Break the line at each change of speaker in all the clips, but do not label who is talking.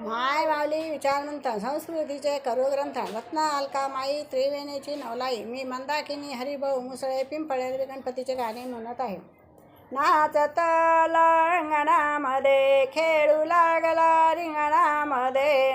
माय माऊली विचारमंत संस्कृतीचे करुग्रंथ रत्न अलका माई त्रिवेणीची नवलाई. मी मंदाकिनी हरिभाऊ मुसळे पिंपळे गणपतीचे गाणे म्हणत आहे. नाचत लांगणामध्ये खेळू लागला रिंग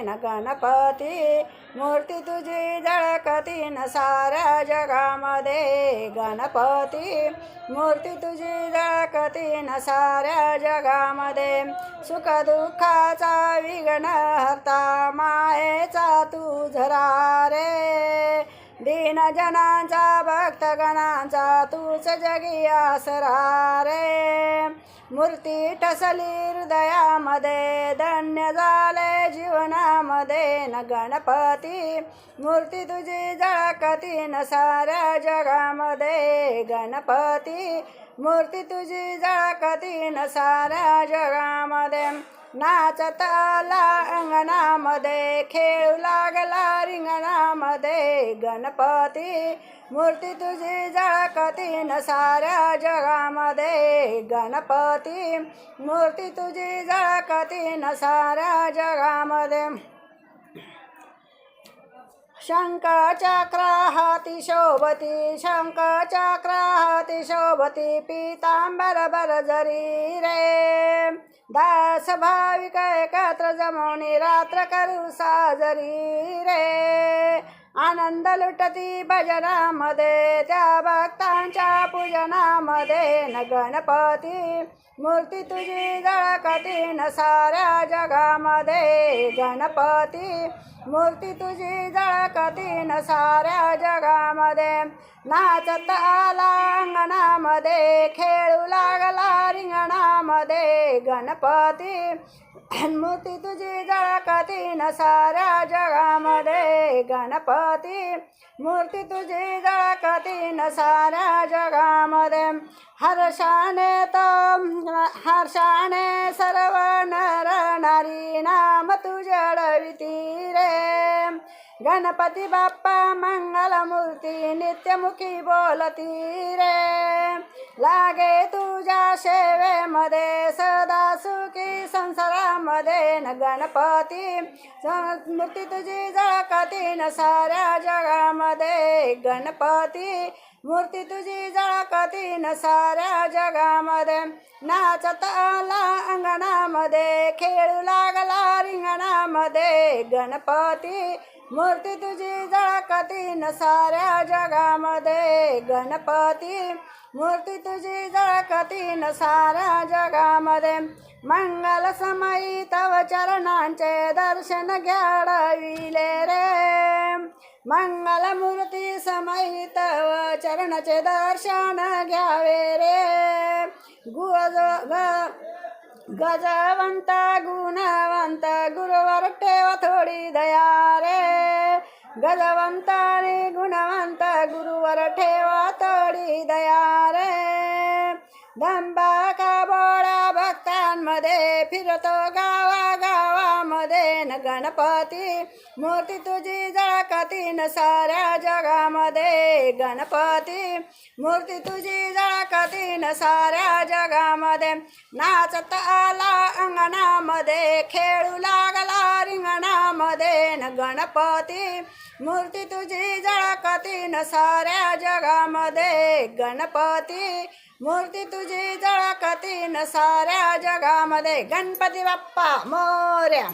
न गणपती मूर्ती तुझी झळकती न साऱ्या जगामध्ये. गणपती मूर्ती तुझी झळकती न साऱ्या जगामध्ये. सुख दुःखाचा विघ्न हरता मायेचा तू झरा रे. दीन जनांचा भक्तगणांचा तूच जगी आसरा रे. मूर्ती ठसली हृदयामध्ये धन्य झाले न गणपती मूर्ती तुझी झळकती न साऱ्या जगामध्ये. गणपती मूर्ती तुझी झळकती न साऱ्या जगामध्ये. नाचताला अंगणामध्ये खेळू लागला रिंगणामध्ये. गणपती मूर्ती तुझी झळकती न साऱ्या जगामध्ये. गणपती मूर्ती तुझी झळकती न साऱ्या जगामध्ये. शंख शोभति हाती शोभति पीताम्बरबरजरी रे दास भाविक एकत्र जमवणी रात्र करू साजरी रे आनंद लुटती भजनामध्ये त्या भक्तांच्या पूजनामध्ये. न गणपती मूर्ती तुझी झळकती न साऱ्या जगामध्ये. गणपती मूर्ती तुझी झळकती न साऱ्या जगामध्ये. नाचत आला अंगणामध्ये खेळू लागला रिंगणामध्ये. गणपती मूर्ती तुझी झळकती न साऱ्या जगामध्ये. गणपती मूर्ती तुझी झळकती न साऱ्या जगामध्ये. हर्षाने तो हर्षाने सर्व नर नारी नाम तुझडविती रे. गणपती बाप्पा मंगलमूर्ती नित्यमुखी बोलती रे. लागे तुझ्या सेवेमध्ये संसारामध्ये न गणपती मूर्ती तुझी झळकती न साऱ्या जगामध्ये गणपती मूर्ती तुझी झळकती न साऱ्या जगामध्ये. नाचत आला अंगणामध्ये खेळू लागला रिंगणामध्ये. गणपती मूर्ती तुझी झळकती न साऱ्या जगामध्ये. गणपती मूर्ती तुझी झळकती न साऱ्या जगामध्ये. मंगल समयी तव चरणांचे दर्शन घ्याडविले रे. मंगलमूर्ती समयी तव चरणाचे दर्शन घ्यावे रे. गुज गजवंत गुणवंत गुरुवर ठेव थोडी दया रे. गजवंत आणि गुणवंत गुरुवर ठेवा थोडी दया रे. धंबाका मध्ये फिरतो गावा गावामध्ये न गणपती. मूर्ती तुझी जळकती न साऱ्या जगामध्ये. गणपती मूर्ती तुझी जळकती न साऱ्या जगामध्ये. नाचत आला अंगणामध्ये खेळू लागला रिंगणामध्ये. न गणपती मूर्ती तुझी जळकती न साऱ्या जगामध्ये. गणपती मूर्ती तुझी जळकती न साऱ्या जगामध्ये. गणपती बाप्पा मोऱ्या